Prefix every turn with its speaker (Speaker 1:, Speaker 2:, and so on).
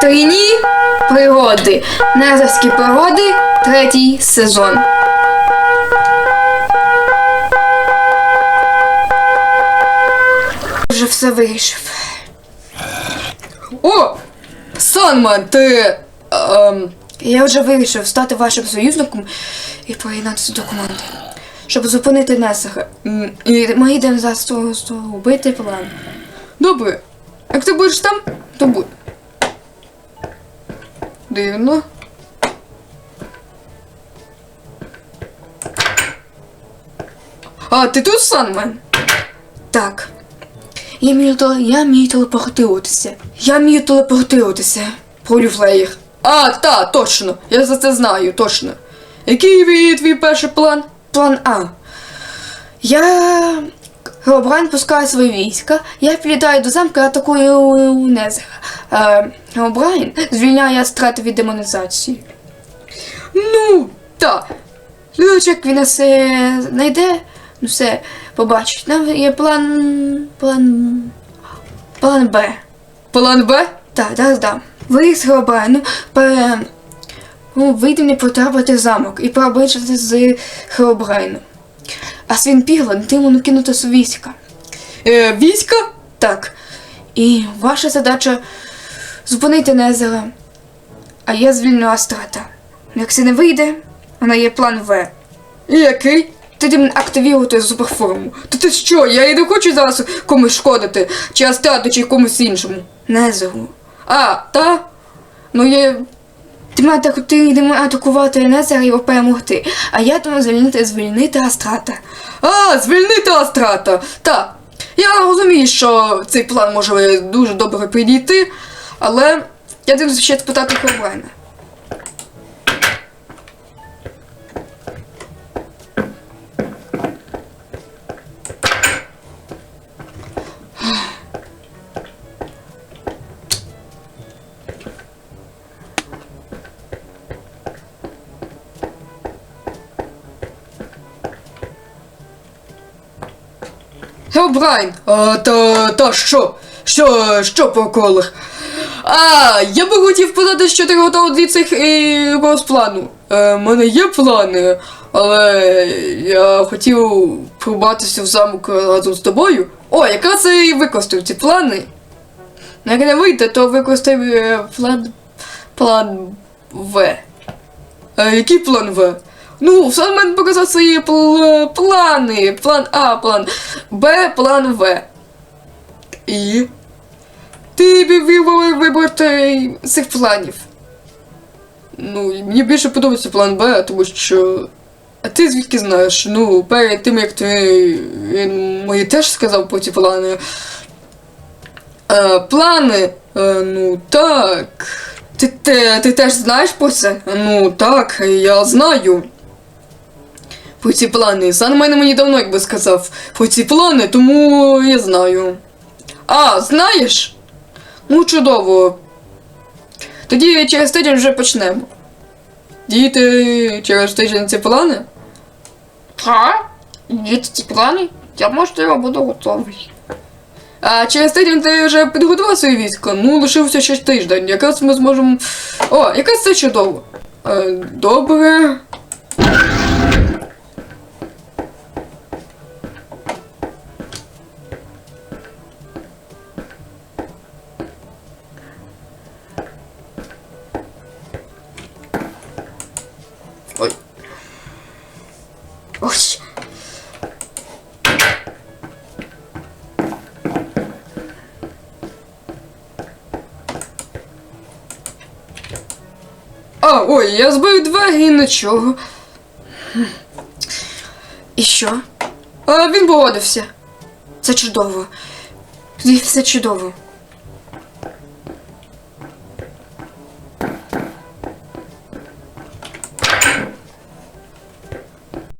Speaker 1: Трійні пригоди. Незерські пригоди, третій сезон. Вже все вирішив.
Speaker 2: О! Санман, ти. Ем,
Speaker 1: Я вже вирішив стати вашим союзником і приєднатися до команди. Щоб зупинити Несера. І ми йдемо за зробити план.
Speaker 2: добре. Як ти будеш там, то будь. Дивно. А, ти тут, Санмен?
Speaker 1: Так. Я вмію, теле- я вмію телепортуватися. Я вмію телепортуватися.
Speaker 2: Пролюфлеєр. А, та, точно. Я за це знаю, точно. Який твій, твій перший план?
Speaker 1: План А. Я. Геобрайн пускає свої війська, я підлітаю до замка, атакую Незера. Е, Геобрайн звільняє страти від демонізації.
Speaker 2: Ну, та.
Speaker 1: Глядачок як він нас знайде, ну все, побачить. Нам є план. план. план Б.
Speaker 2: План Б?
Speaker 1: Так, так, так. Ви з Геобрайну пере... ну, вийдемо потрапити в замок і пробачити з Геобрайну. А свін Піглан йому кинути з війська.
Speaker 2: Е, війська?
Speaker 1: Так. І ваша задача зупинити Незера. А я звільню Астрата. Як це не вийде, вона є план В.
Speaker 2: І який?
Speaker 1: Тоді активувати суперформу.
Speaker 2: Та ти що, я і не хочу зараз комусь шкодити, чи Астрату, чи комусь іншому.
Speaker 1: Незеру.
Speaker 2: А, та? Ну є.
Speaker 1: Ти маєш ти йдемо атакувати Незера і його перемогти. А я тому звільнити звільнити Астрата.
Speaker 2: А, звільнити Астрата. Та. Я розумію, що цей план може дуже добре підійти, але я дивлюся ще спитати Хеобрайна. Геобрайн, а, та, та що? Що, що по колах? А, я би хотів подати, що ти готовий до цих і плану. Е, в мене є плани, але я хотів пробратися в замок разом з тобою. О, якраз і використав ці плани. Ну, Як не вийде, то використай е, план. план В. Е, який план В? Ну, сам мене показав свої пл- плани. План А, план Б, план В. І. Ти з цих планів. Ну, мені більше подобається план Б, тому що. А ти звідки знаєш? Ну, перед тим як ти він мені теж сказав про ці плани. Е, плани. Е, ну так. Ти, ти, ти теж знаєш про це? Ну так, я знаю. Про ці плани. Сан мене мені давно якби сказав про ці плани, тому я знаю. А, знаєш? Ну, чудово. Тоді через тиждень вже почнемо. Діти через тиждень ці плани?
Speaker 1: Так? Є ці плани? Я можливо буду готовий.
Speaker 2: А через тиждень ти вже підготував своє військо? Ну, лишився ще тиждень. Якраз ми зможемо. О, якраз це чудово. Е, добре. Ой.
Speaker 1: Ось.
Speaker 2: А, ой, я збив двері і нічого.
Speaker 1: І що?
Speaker 2: А він погодився.
Speaker 1: Це чудово. Все чудово.